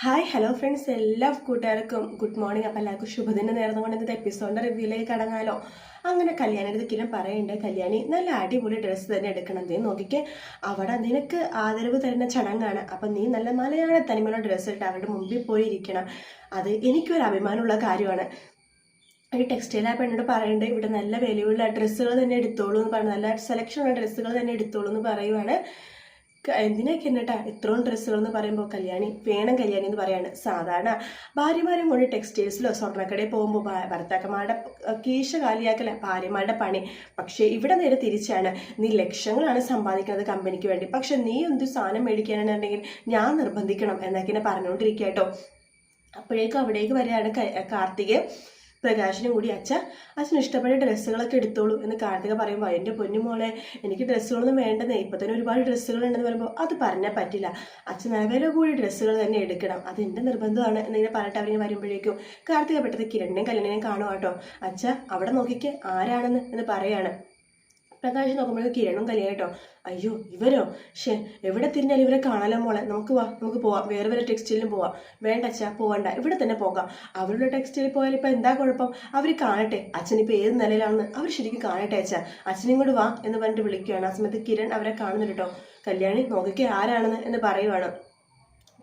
Hi hello friends എല്ലാ കൂട്ടുകാർക്കും good morning അപ്പോൾ എല്ലാവർക്കും ശുഭദിനം. നേർന്നുകൊണ്ട് ഇന്നത്തെ എപ്പിസോഡിന്റെ റിവ്യൂയിലേക്ക് കടങ്ങാലോ അങ്ങനെ കല്യാണി അടുത്ത് പറയുന്നുണ്ട് കല്യാണി നല്ല അടിപൊളി ഡ്രസ്സ് തന്നെ എടുക്കണം. നീ നോക്കിക്കേ. അവിടെ നിനക്ക് ആദരവ് തരുന്ന ചടങ്ങാണ്. അപ്പം നീ നല്ല മലയാള തനിമയുള്ള ഡ്രസ്സ് ഇട്ട് അവരുടെ മുമ്പിൽ പോയിരിക്കണം. അത് എനിക്കൊരു അഭിമാനമുള്ള കാര്യമാണ്. ഈ ടെക്സ്റ്റൈൽ ആപ്പ് എന്നോട് പറയേണ്ടത് ഇവിടെ നല്ല വിലയുള്ള ഡ്രസ്സുകൾ തന്നെ എടുത്തോളൂ എന്ന് പറഞ്ഞു. നല്ല സെലക്ഷൻ ഉള്ള ഡ്രസ്സുകൾ തന്നെ എടുത്തോളൂ എന്ന് പറയുവാണ്. എന്തിനൊക്കെ എന്നിട്ടാ ഇത്രയും ഡ്രസ്സുകൾ എന്ന് പറയുമ്പോൾ കല്യാണി വേണം കല്യാണി എന്ന് പറയാണ്. സാധാരണ ഭാര്യമാരും കൊണ്ട് ടെക്സ്റ്റൈൽസിലോ സ്വർണക്കടയിൽ പോകുമ്പോൾ ഭർത്താക്കന്മാരുടെ കീശ കാലിയാക്കല ഭാര്യമാരുടെ പണി. പക്ഷേ ഇവിടെ നേരെ തിരിച്ചാണ്. നീ ലക്ഷങ്ങളാണ് സമ്പാദിക്കുന്നത് കമ്പനിക്ക് വേണ്ടി. പക്ഷെ നീ എന്ത് സാധനം മേടിക്കാനാണെന്നുണ്ടെങ്കിൽ ഞാൻ നിർബന്ധിക്കണം എന്നൊക്കെ പറഞ്ഞുകൊണ്ടിരിക്കുക കേട്ടോ. അപ്പോഴേക്കും അവിടേക്ക് വരികയാണ് കാർത്തിക്. പ്രകാശനും കൂടി അച്ഛ അച്ഛന് ഇഷ്ടപ്പെട്ട ഡ്രസ്സുകളൊക്കെ എടുത്തോളൂ എന്ന് കാർത്തിക പറയുമ്പോൾ എന്റെ പൊന്നുമോളെ എനിക്ക് ഡ്രസ്സുകളൊന്നും വേണ്ടെന്നേ. ഇപ്പം തന്നെ ഒരുപാട് ഡ്രസ്സുകളുണ്ടെന്ന് പറയുമ്പോൾ അത് പറഞ്ഞാൽ പറ്റില്ല. അച്ഛൻ വില കൂടി ഡ്രസ്സുകൾ തന്നെ എടുക്കണം. അത് എന്റെ നിർബന്ധമാണ് എന്നിങ്ങനെ പറഞ്ഞിട്ട് അവരിങ്ങനെ വരുമ്പോഴേക്കും കാർത്തിക പെട്ടത് കിരണിനെയും കല്യാണിനെയും കാണുവാട്ടോ അച്ഛ അവിടെ നോക്കിക്കേ ആരാണെന്ന്? എന്ന് പറയാണ്. പ്രകാശ് നോക്കുമ്പോൾ കിരണും കലിയാ കേട്ടോ. അയ്യോ ഇവരോ? ഷേ എവിടെ തിരിഞ്ഞാലും ഇവരെ കാണാലോ മോളെ? നമുക്ക് വാ നമുക്ക് പോവാം. വേറെ വേറെ ടെക്സ്റ്റൈലിനും പോവാം. വേണ്ട അച്ഛാ പോവണ്ട. ഇവിടെ തന്നെ പോകാം. അവരുടെ ടെക്സ്റ്റൈലിൽ പോയാൽ ഇപ്പം എന്താ കുഴപ്പം? അവർ കാണട്ടെ. അച്ഛൻ ഇപ്പം ഏത് നിലയിലാണെന്ന് അവർ ശരിക്കും കാണട്ടെ അച്ഛാ. അച്ഛനും കൂടി വാ എന്ന് പറഞ്ഞിട്ട് വിളിക്കുകയാണ്. ആ സമയത്ത് കിരൺ അവരെ കാണുന്നുണ്ട് കേട്ടോ. കല്യാണി നോക്കിക്ക് ആരാണെന്ന് എന്ന് പറയുവാണ്.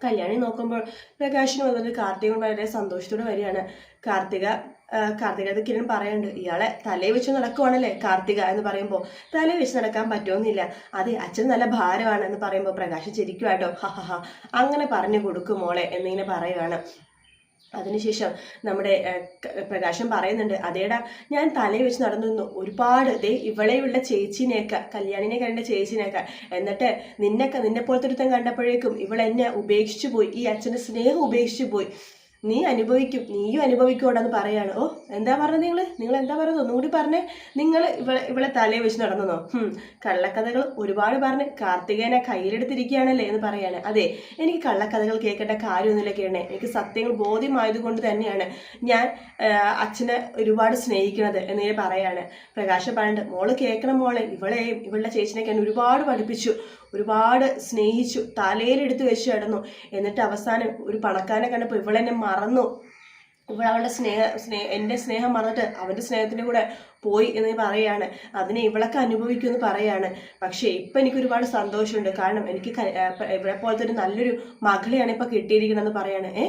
കല്യാണി നോക്കുമ്പോൾ പ്രകാശിന് വന്നിട്ട് കാർത്തികൻ വളരെ സന്തോഷത്തോടെ വരികയാണ്. കാർത്തിക ആ, കാർത്തിക അത് കിരൺ പറയുന്നുണ്ട് ഇയാളെ തലയിൽ വെച്ച് നടക്കുവാണല്ലേ കാർത്തിക? എന്ന് പറയുമ്പോൾ തലയിൽ വെച്ച് നടക്കാൻ പറ്റുമെന്നില്ല അതെ അച്ഛൻ നല്ല ഭാരമാണ് എന്ന് പറയുമ്പോൾ പ്രകാശ് ചിരിക്കുവാട്ടോ ഹ ഹ ഹ. അങ്ങനെ പറഞ്ഞു കൊടുക്കും മോളെ എന്നിങ്ങനെ പറയുകയാണ് അതിനുശേഷം നമ്മുടെ പ്രകാശം പറയുന്നുണ്ട് അതേടാ ഞാൻ തലയിൽ വെച്ച് നടന്നു നിന്നു ഒരുപാട് ദേ ഇവളെയുള്ള ചേച്ചിനെയൊക്കെ കല്യാണിനെ കണ്ട ചേച്ചിനെയൊക്കെ. എന്നിട്ട് നിന്നൊക്കെ നിന്നെ പോലത്തെ ഒരുത്തം കണ്ടപ്പോഴേക്കും ഇവൾ എന്നെ ഉപേക്ഷിച്ചു പോയി ഈ അച്ഛന്റെ സ്നേഹം ഉപേക്ഷിച്ചു പോയി നീ അനുഭവിക്കും നീയും അനുഭവിക്കൂടെന്ന് പറയാണ്. ഓ എന്താ പറഞ്ഞത് നിങ്ങൾ നിങ്ങൾ എന്താ പറയുന്നത് ഒന്നും കൂടി പറഞ്ഞേ. നിങ്ങൾ ഇവളെ ഇവളെ തലയെ വെച്ച് നടന്നോ കള്ളക്കഥകൾ ഒരുപാട് പറഞ്ഞ് കാർത്തികേനെ കയ്യിലെടുത്തിരിക്കുകയാണല്ലേ എന്ന് പറയാണ്. അതെ എനിക്ക് കള്ളക്കഥകൾ കേൾക്കേണ്ട കാര്യമൊന്നുമില്ല കേണേ എനിക്ക് സത്യങ്ങൾ ബോധ്യമായതുകൊണ്ട് തന്നെയാണ് ഞാൻ അച്ഛനെ ഒരുപാട് സ്നേഹിക്കുന്നത് എന്നിങ്ങനെ പറയാണ്. പ്രകാശ പണ്ട് മോൾ കേൾക്കണം മോളെ. ഇവളെയും ഇവളുടെ ചേച്ചിനെയൊക്കെ ഒരുപാട് പഠിപ്പിച്ചു. ഒരുപാട് സ്നേഹിച്ചു തലയിലെടുത്ത് വെച്ച് കിടന്നു എന്നിട്ട് അവസാനം ഒരു പണക്കാരനെ കണ്ടപ്പോൾ ഇവളെന്നെ മറന്നു. ഇവൾ അവളുടെ സ്നേഹ സ്നേഹ എന്റെ സ്നേഹം മറന്നിട്ട് അവന്റെ സ്നേഹത്തിന്റെ കൂടെ പോയി എന്ന് പറയാണ്. അതിനെ ഇവളൊക്കെ അനുഭവിക്കുമെന്ന് പറയാണ്. പക്ഷേ ഇപ്പം എനിക്ക് ഒരുപാട് സന്തോഷമുണ്ട്. കാരണം എനിക്ക് ഇവളെ പോലത്തെ ഒരു നല്ലൊരു മകളെയാണ് ഇപ്പം കിട്ടിയിരിക്കണമെന്ന് പറയാണ്. ഏ?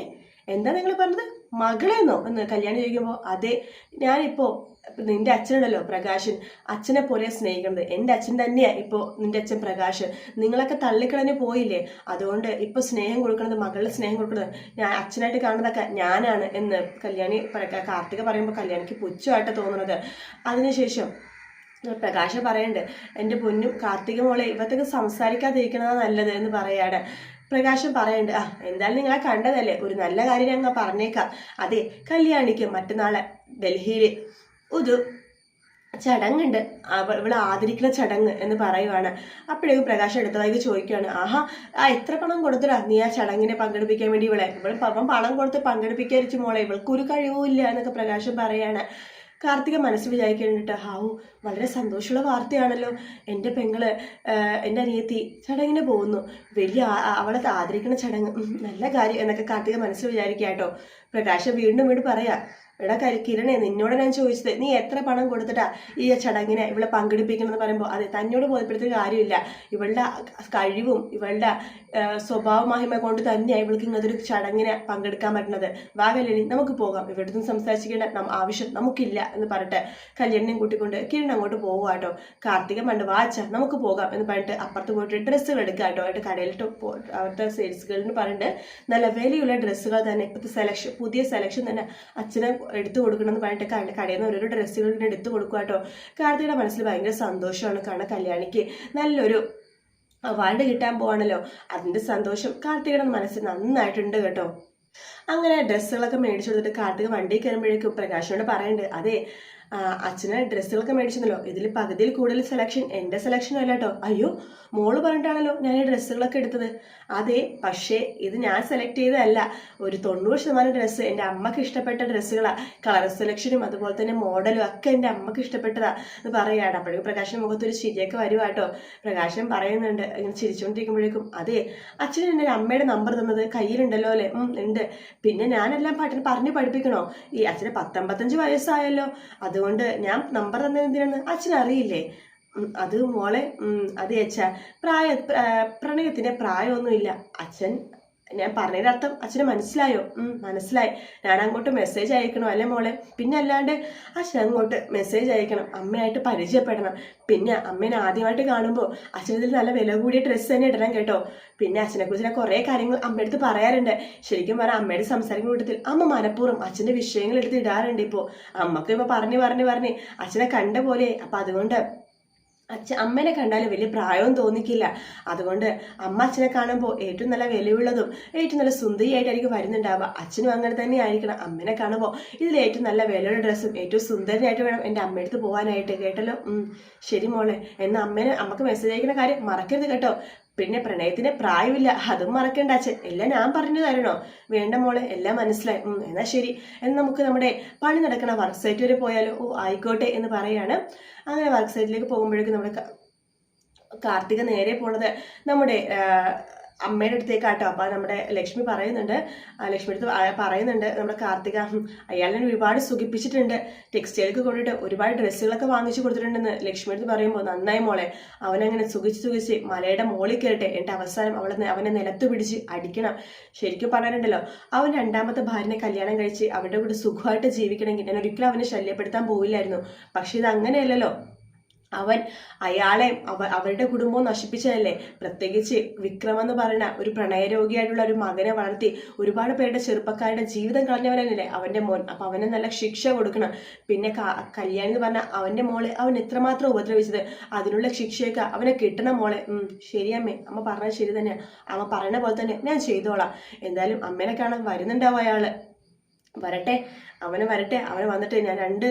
എന്താ നിങ്ങൾ പറഞ്ഞത്? മകളെന്നോ എന്ന്? കല്യാണം ചോദിക്കുമ്പോൾ അതെ ഞാനിപ്പോൾ നിന്റെ അച്ഛനുണ്ടല്ലോ പ്രകാശൻ. അച്ഛനെ പോലെ സ്നേഹിക്കുന്നത്. എന്റെ അച്ഛൻ തന്നെയാണ് ഇപ്പോൾ നിന്റെ അച്ഛൻ പ്രകാശ് നിങ്ങളൊക്കെ തള്ളിക്കളഞ്ഞ് പോയില്ലേ? അതുകൊണ്ട് ഇപ്പോൾ സ്നേഹം കൊടുക്കുന്നത് മകളുടെ സ്നേഹം കൊടുക്കുന്നത് ഞാൻ അച്ഛനായിട്ട് കാണുന്നതൊക്കെ ഞാനാണ് എന്ന് കല്യാണി കാർത്തിക പറയുമ്പോൾ കല്യാണിക്ക് പുച്ഛമായിട്ട് തോന്നുന്നത്. അതിനുശേഷം പ്രകാശ പറയുന്നുണ്ട് എന്റെ പൊന്നും കാർത്തിക മോളെ ഇവത്തൊക്കെ സംസാരിക്കാതിരിക്കണതാണ് നല്ലത് എന്ന് പറയാണ്. പ്രകാശം പറയണ്ട ആ എന്തായാലും നിങ്ങളെ കണ്ടതല്ലേ ഒരു നല്ല കാര്യം ഞങ്ങൾ പറഞ്ഞേക്കാം. അതെ കല്യാണിക്ക് മറ്റന്നാളെ ഡൽഹിയിൽ ഒരു ചടങ്ങുണ്ട്. അവ- ഇവിടെ ആദരിക്കുന്ന ചടങ്ങ് എന്ന് പറയുവാണ്. അപ്പോഴേക്കും പ്രകാശം എടുത്തതായി ചോദിക്കുകയാണ് ആഹാ ആ എത്ര പണം കൊടുത്തിടാ നീ ആ ചടങ്ങിനെ പങ്കെടുപ്പിക്കാൻ വേണ്ടി ഇവളെ? ഇവൾ പണം കൊടുത്ത് പങ്കെടുപ്പിക്കാതിരിച്ചു മോളെ ഇവൾക്ക് ഒരു കഴിവുമില്ല എന്നൊക്കെ പ്രകാശം പറയാണ്. കാർത്തിക മനസ്സ് വിചാരിക്കുന്നുണ്ട് ഹാവു വളരെ സന്തോഷമുള്ള വാർത്തയാണല്ലോ. എന്റെ പെങ്ങൾ എന്റെ അനിയത്തി ചടങ്ങിന് പോകുന്നു. വലിയ അവളെ ആദരിക്കുന്ന ചടങ്ങ്. നല്ല കാര്യം എന്നൊക്കെ കാർത്തിക മനസ്സ് വിചാരിക്കുക കേട്ടോ. പ്രകാശം വീണ്ടും വീണ്ടും പറയാ എടാ കരി കിരണേ നിന്നോട് ഞാൻ ചോദിച്ചത്. നീ എത്ര പണം കൊടുത്തിട്ടാ ഈ ചടങ്ങിനെ ഇവളെ പങ്കെടുപ്പിക്കണമെന്ന് പറയുമ്പോൾ അതെ തന്നോട് ബോധ്യപ്പെടുത്തിയ കാര്യമില്ല. ഇവളുടെ കഴിവും ഇവളുടെ സ്വഭാവ മഹിമ കൊണ്ട് തന്നെയാണ് ഇവൾക്ക് ഇങ്ങനത്തെ ഒരു ചടങ്ങിനെ പങ്കെടുക്കാൻ പറ്റുന്നത്. വാ കല്യാണി നമുക്ക് പോകാം. ഇവിടുന്ന് നിന്ന് സംസാരിച്ചിക്കേണ്ട നം- ആവശ്യം നമുക്കില്ല എന്ന് പറഞ്ഞിട്ട് കല്യാണിനെയും കൂട്ടിക്കൊണ്ട് കിരൺ അങ്ങോട്ട് പോകുക കേട്ടോ. കാർത്തിക പണ്ട് വാച്ച നമുക്ക് പോകാം എന്ന് പറഞ്ഞിട്ട് അപ്പുറത്ത് പോയിട്ട് ഡ്രസ്സുകൾ എടുക്കുക കേട്ടോ. ആയിട്ട് കടയിലിട്ട് അവിടുത്തെ സെയിൽസ് ഗേളിന് പറഞ്ഞിട്ട് നല്ല വിലയുള്ള ഡ്രസ്സുകൾ തന്നെ. ഇപ്പോഴത്തെ സെലക്ഷൻ പുതിയ സെലക്ഷൻ തന്നെ അച്ഛനെ എടുത്തു കൊടുക്കണമെന്ന് പറഞ്ഞിട്ട് കട- കടയിൽ നിന്ന് ഓരോരോ ഡ്രസ്സുകൾ എടുത്തു കൊടുക്കുക കേട്ടോ കാർത്തികയുടെ മനസ്സിൽ ഭയങ്കര സന്തോഷമാണ് കാരണം കല്യാണിക്ക്. നല്ലൊരു അവാർഡ് കിട്ടാൻ പോവാണല്ലോ. അതിന്റെ സന്തോഷം കാർത്തികയുടെ മനസ്സിൽ നന്നായിട്ടുണ്ട് കേട്ടോ. അങ്ങനെ ഡ്രസ്സുകളൊക്കെ മേടിച്ചു കൊടുത്തിട്ട് കാർത്തിക വണ്ടി കയറുമ്പോഴേക്കും പ്രകാശനോട് പറയുന്നുണ്ട് അതെ അച്ഛന് ഡ്രസ്സുകളൊക്കെ മേടിച്ചെന്നല്ലോ ഇതിൽ പകുതിയിൽ കൂടുതൽ സെലക്ഷൻ എന്റെ സെലക്ഷൻ അല്ല കേട്ടോ അയ്യോ മോൾ പറഞ്ഞിട്ടാണല്ലോ ഞാൻ ഈ ഡ്രസ്സുകളൊക്കെ എടുത്തത്. അതെ പക്ഷേ ഇത് ഞാൻ സെലക്ട് ചെയ്തതല്ല. ഒരു തൊണ്ണൂറ് ശതമാനം ഡ്രസ്സ് എന്റെ അമ്മയ്ക്ക് ഇഷ്ടപ്പെട്ട ഡ്രസ്സുകളാണ് കളർ സെലക്ഷനും അതുപോലെ തന്നെ മോഡലും ഒക്കെ എന്റെ അമ്മയ്ക്ക് ഇഷ്ടപ്പെട്ടതാ. എന്ന് പറയുകയാണ് അപ്പോഴേക്കും പ്രകാശൻ മുഖത്തൊരു ചിരിയൊക്കെ വരുവാട്ടോ പ്രകാശൻ പറയുന്നുണ്ട് ഇങ്ങനെ ചിരിച്ചുകൊണ്ടിരിക്കുമ്പോഴേക്കും അതെ അച്ഛൻ എന്റെ അമ്മയുടെ നമ്പർ തന്നത് കയ്യിലുണ്ടല്ലോ അല്ലേ? ഉണ്ട്. പിന്നെ ഞാനെല്ലാം പാട്ടിന് പറഞ്ഞ് പഠിപ്പിക്കണോ? ഈ അച്ഛന് പത്തൊമ്പത്തഞ്ച് വയസ്സായല്ലോ. അതുകൊണ്ട് ഞാൻ നമ്പർ തന്നത് എന്തിനാണ്? അച്ഛൻ അറിയില്ലേ? അത് മോളെ അതെ അച്ഛാ. പ്രായ പ്രണയത്തിന്റെ പ്രണയത്തിന് പ്രായമൊന്നുമില്ല. അച്ഛൻ ഞാൻ പറഞ്ഞതിന്റെ അർത്ഥം അച്ഛന് മനസ്സിലായോ? മനസ്സിലായി. ഞാൻ അങ്ങോട്ട് മെസ്സേജ് അയക്കണം അല്ലേ മോളെ? പിന്നെ അല്ലാണ്ട് അച്ഛൻ അങ്ങോട്ട് മെസ്സേജ് അയക്കണം. അമ്മയായിട്ട് പരിചയപ്പെടണം. പിന്നെ അമ്മേനെ ആദ്യമായിട്ട് കാണുമ്പോൾ അച്ഛനതിൽ നല്ല വില കൂടിയ ഡ്രസ്സ് തന്നെ ഇടണം കേട്ടോ. പിന്നെ അച്ഛനെ കുറിച്ച് ഞാൻ കുറേ കാര്യങ്ങൾ അമ്മയുടെ അടുത്ത് പറയാറുണ്ട്. ശരിക്കും പറഞ്ഞാൽ അമ്മയുടെ സംസാരിക്കുന്ന കൂട്ടത്തിൽ അമ്മ മനഃപൂർവം അച്ഛന്റെ വിഷയങ്ങൾ എടുത്ത് ഇടാറുണ്ട് ഇപ്പോൾ അമ്മയ്ക്ക് ഇപ്പോൾ പറഞ്ഞ് പറഞ്ഞു പറഞ്ഞ് അച്ഛനെ കണ്ട പോലെ. അപ്പം അതുകൊണ്ട് അച്ഛ അമ്മനെ കണ്ടാൽ വലിയ പ്രായവും തോന്നിക്കില്ല. അതുകൊണ്ട് അമ്മ അച്ഛനെ കാണുമ്പോൾ ഏറ്റവും നല്ല വിലയുള്ളതും ഏറ്റവും നല്ല സുന്ദരിയായിട്ടായിരിക്കും വരുന്നുണ്ടാവുക. അച്ഛനും അങ്ങനെ തന്നെ ആയിരിക്കണം അമ്മനെ കാണുമ്പോൾ. ഇതിൽ ഏറ്റവും നല്ല വിലയുള്ള ഡ്രസ്സും ഏറ്റവും സുന്ദരിയായിട്ട് വേണം എന്റെ അമ്മയടുത്ത് പോകാനായിട്ട് കേട്ടല്ലോ? ശരി മോളെ എന്നാൽ അമ്മേനെ അമ്മയ്ക്ക് മെസ്സേജ് അയക്കുന്ന കാര്യം മറക്കരുത് കേട്ടോ. പിന്നെ പ്രണയത്തിന് പ്രായമില്ല. അതും മറക്കണ്ട അച്ഛൻ. എല്ലാം ഞാൻ പറഞ്ഞു തരണോ? വേണ്ട മോളെ എല്ലാം മനസ്സിലായി. എന്നാ ശരി. എന്ന് നമുക്ക് നമ്മുടെ പണി നടക്കണ വർക്ക് സൈറ്റ് വരെ പോയാലോ? ഓ ആയിക്കോട്ടെ എന്ന് പറയാണ്. അങ്ങനെ വർക്ക് സൈറ്റിലേക്ക് പോകുമ്പോഴേക്കും നമ്മുടെ കാർത്തിക നേരെ പോണത് നമ്മുടെ അമ്മയുടെ അടുത്തേക്കാട്ടോ. അപ്പൊ നമ്മുടെ ലക്ഷ്മി പറയുന്നുണ്ട്. ലക്ഷ്മി അടുത്ത് പറയുന്നുണ്ട്. നമ്മുടെ കാർത്തിക അയാളെ ഒരുപാട് സുഖിപ്പിച്ചിട്ടുണ്ട്. ടെക്സ്റ്റൈലൊക്കെ കൊണ്ടിട്ട് ഒരുപാട് ഡ്രസ്സുകളൊക്കെ വാങ്ങിച്ചു കൊടുത്തിട്ടുണ്ടെന്ന് ലക്ഷ്മി അടുത്ത് പറയുമ്പോൾ നന്നായി മോളെ അവനങ്ങനെ സുഖിച്ച് സുഖിച്ച് മലയുടെ മോളിൽ കയറട്ടെ. എന്നിട്ട് അവസാനം അവളെ അവനെ നിലത്ത് പിടിച്ച് അടിക്കണം. ശരിക്കും പറയാനുണ്ടല്ലോ അവൻ രണ്ടാമത്തെ ഭാര്യനെ കല്യാണം കഴിച്ച് അവരുടെ കൂടെ സുഖമായിട്ട് ജീവിക്കണമെങ്കിൽ ഞാൻ ഒരിക്കലും അവനെ ശല്യപ്പെടുത്താൻ പോവില്ലായിരുന്നു. പക്ഷെ ഇത് അങ്ങനെയല്ലല്ലോ. അവൻ അയാളെ അവ അവരുടെ കുടുംബവും നശിപ്പിച്ചതല്ലേ? പ്രത്യേകിച്ച് വിക്രം എന്ന് പറയുന്ന ഒരു പ്രണയരോഗിയായിട്ടുള്ള ഒരു മകനെ വളർത്തി ഒരുപാട് പേരുടെ ചെറുപ്പക്കാരുടെ ജീവിതം കളഞ്ഞവനല്ലേ അവന്റെ മോൻ. അപ്പം അവനെ നല്ല ശിക്ഷ കൊടുക്കണം. പിന്നെ കല്യാണി എന്ന് പറഞ്ഞാൽ അവന്റെ മോളെ അവൻ എത്രമാത്രം ഉപദ്രവിച്ചത്? അതിനുള്ള ശിക്ഷയൊക്കെ അവനെ കിട്ടണം മോളെ. ശരിയമ്മേ അമ്മ. പറഞ്ഞത് ശരി തന്നെയാണ് അമ്മ പറയുന്ന പോലെ തന്നെ ഞാൻ ചെയ്തോളാം. എന്തായാലും അമ്മേനെ കാണാൻ വരുന്നുണ്ടാവും അയാൾ വരട്ടെ. അവന് വരട്ടെ അവന് വന്നിട്ട് ഞാൻ രണ്ട്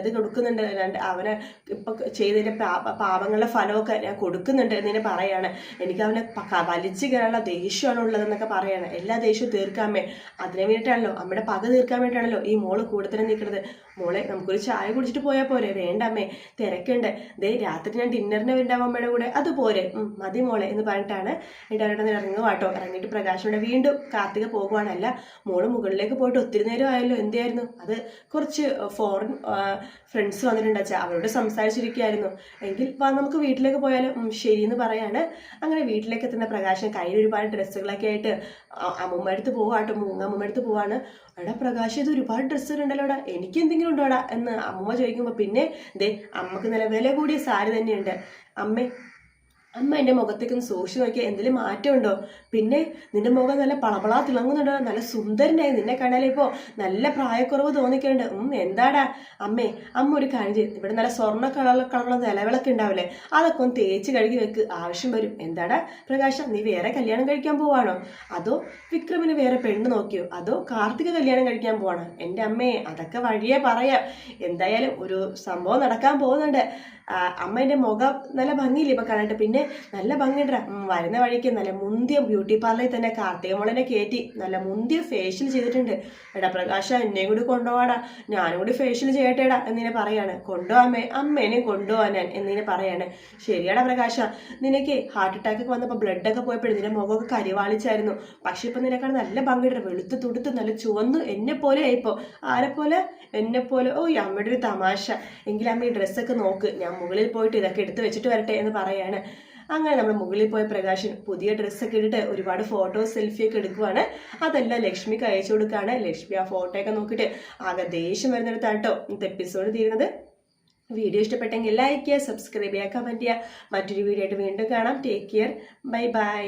ഇത് കൊടുക്കുന്നുണ്ട് രണ്ട് അവനെ ഇപ്പൊ ചെയ്തതിന്റെ പാപങ്ങളുടെ ഫലമൊക്കെ ഞാൻ കൊടുക്കുന്നുണ്ട് എന്നിങ്ങനെ പറയാണ്. എനിക്ക് അവനെ വലിച്ചു കയറാനുള്ള ദേഷ്യമാണ് ഉള്ളതെന്നൊക്കെ പറയാണ്. എല്ലാ ദേഷ്യവും തീർക്കാമേ അതിന് വേണ്ടിയിട്ടാണല്ലോ അമ്മയുടെ പക തീർക്കാൻ വേണ്ടിയിട്ടാണല്ലോ ഈ മോൾ കൂടുതൽ നിൽക്കുന്നത്. മോളെ നമുക്കൊരു ചായ കുടിച്ചിട്ട് പോയാൽ പോരെ. വേണ്ട അമ്മേ തിരക്കുണ്ട്. ദേ രാത്രി ഞാൻ ഡിന്നറിന് വരുന്ന അമ്മയുടെ കൂടെ. അത് പോരെ. മതി മോളെ എന്ന് പറഞ്ഞിട്ടാണ് എന്നിട്ട് അവരുടെ ഇറങ്ങുക കേട്ടോ. ഇറങ്ങിയിട്ട് പ്രകാശോടെ വീണ്ടും കാർത്തിക പോകുവാണല്ല. മോൾ മുകളിലേക്ക് പോയിട്ട് ഒത്തിരി നേരം ആയല്ലോ. എന്തായിരുന്നു അത് കുറച്ച് ഫോറിൻ ഫ്രണ്ട്സ് വന്നിട്ടുണ്ട്. അച്ഛാ അവരോട് സംസാരിച്ചിരിക്കുകയായിരുന്നു. എങ്കിൽ വാ നമുക്ക് വീട്ടിലേക്ക് പോയാലും? ശരി എന്ന് പറയാണ്. അങ്ങനെ വീട്ടിലേക്ക് എത്തുന്ന പ്രകാശം കയ്യിൽ ഒരുപാട് ഡ്രസ്സുകളൊക്കെ ആയിട്ട് അമ്മമ്മ അമ്മൂമ്മ അടുത്ത് പോവാട്ടോ മൂങ്ങമ്മൂമ്മ അടുത്ത് പോവാണ്. എടാ പ്രകാശ് ഇത് ഒരുപാട് ഡ്രസ്സുകളുണ്ടല്ലോ ഉണ്ടല്ലോടാ എനിക്ക് എന്തെങ്കിലും ഉണ്ടോടാ എന്ന് അമ്മൂമ്മ ചോദിക്കുമ്പോൾ പിന്നെ ദേ അമ്മയ്ക്ക് നല്ല വില കൂടിയ സാരി തന്നെയുണ്ട്. അമ്മേ അമ്മ എന്റെ മുഖത്തേക്ക് സൂക്ഷിച്ച് നോക്കിയാൽ എന്തെങ്കിലും മാറ്റമുണ്ടോ? പിന്നെ നിന്റെ മുഖം നല്ല പളപളാ തിളങ്ങുന്നുണ്ടോ? നല്ല സുന്ദരനായി നിന്നെ കണ്ടാലേ ഇപ്പോൾ നല്ല പ്രായക്കുറവ് തോന്നിക്കുന്നുണ്ട് ഉം എന്താടാ? അമ്മേ അമ്മ ഒരു കാര്യം ചെയ്ത് ഇവിടെ നല്ല സ്വർണ കളർ കളറുള്ള നിലവിളക്ക് ഉണ്ടാവില്ലേ? അതൊക്കെ ഒന്ന് തേച്ച് കഴുകി വെക്ക്. ആവശ്യം വരും. എന്താടാ പ്രകാശം നീ വേറെ കല്യാണം കഴിക്കാൻ പോവാണോ? അതോ വിക്രമിന് വേറെ പെണ്ണ് നോക്കിയോ? അതോ കാർത്തിക കല്യാണം കഴിക്കാൻ പോവാണോ? എന്റെ അമ്മേ അതൊക്കെ വഴിയേ പറയാം. എന്തായാലും ഒരു സംഭവം നടക്കാൻ പോകുന്നുണ്ട്. അമ്മേന്റെ മുഖം നല്ല ഭംഗിയില്ല ഇപ്പം കണ്ടിട്ട്? പിന്നെ നല്ല ഭംഗിയുണ്ടാ. വരുന്ന വഴിക്ക് നല്ല മുന്തിയ ബ്യൂട്ടി പാർലറിൽ തന്നെ കാർത്തിക മോളനെ കയറ്റി നല്ല മുന്തിയ ഫേഷ്യൽ ചെയ്തിട്ടുണ്ട്. എടാ പ്രകാശ എന്നെയും കൂടി കൊണ്ടുപോവാടാ. ഞാനും കൂടി ഫേഷ്യൽ ചെയ്യട്ടേടാ എന്നിനെ പറയാണ്. കൊണ്ടുപോവാമേ അമ്മേനെയും കൊണ്ടുപോവാൻ ഞാൻ എന്നിനെ പറയാണ്. ശരിയാടാ പ്രകാശ നിനക്ക് ഹാർട്ട് അറ്റാക്ക് വന്നപ്പോൾ ബ്ലഡ് ഒക്കെ പോയപ്പോഴും നിന്റെ മുഖമൊക്കെ കരിവാളിച്ചായിരുന്നു. പക്ഷെ ഇപ്പം നിനക്കാണ് നല്ല ഭംഗിയുണ്ട്. വെളുത്ത് തുടുത്ത് നല്ല ചുവന്നു എന്നെ പോലെ ആയിപ്പോ ആരെ പോലെ? എന്നെ പോലെ. ഓ അമ്മയുടെ ഒരു തമാശ. എങ്കിലും അമ്മ ഈ ഡ്രസ്സൊക്കെ നോക്ക്. ഞാൻ മുകളിൽ പോയിട്ട് ഇതൊക്കെ എടുത്ത് വെച്ചിട്ട് വരട്ടെ എന്ന് പറയാണ്. അങ്ങനെ നമ്മൾ മുകളിൽ പോയ പ്രകാശൻ പുതിയ ഡ്രസ്സൊക്കെ ഇട്ടിട്ട് ഒരുപാട് ഫോട്ടോ സെൽഫിയൊക്കെ എടുക്കുവാണ്. അതെല്ലാം ലക്ഷ്മിക്ക് അയച്ചു കൊടുക്കുകയാണ് ലക്ഷ്മി ആ ഫോട്ടോ ഒക്കെ നോക്കിയിട്ട് ആകെ ദേഷ്യം വരുന്നിടത്താട്ടോ ഇന്നത്തെ എപ്പിസോഡ് തീരുന്നത്. വീഡിയോ ഇഷ്ടപ്പെട്ടെങ്കിൽ ലൈക്ക് ചെയ്യുക സബ്സ്ക്രൈബ് ചെയ്യുക കമന്റ് ചെയ്യുക. മറ്റൊരു വീഡിയോ ആയിട്ട് വീണ്ടും കാണാം. Take care bye bye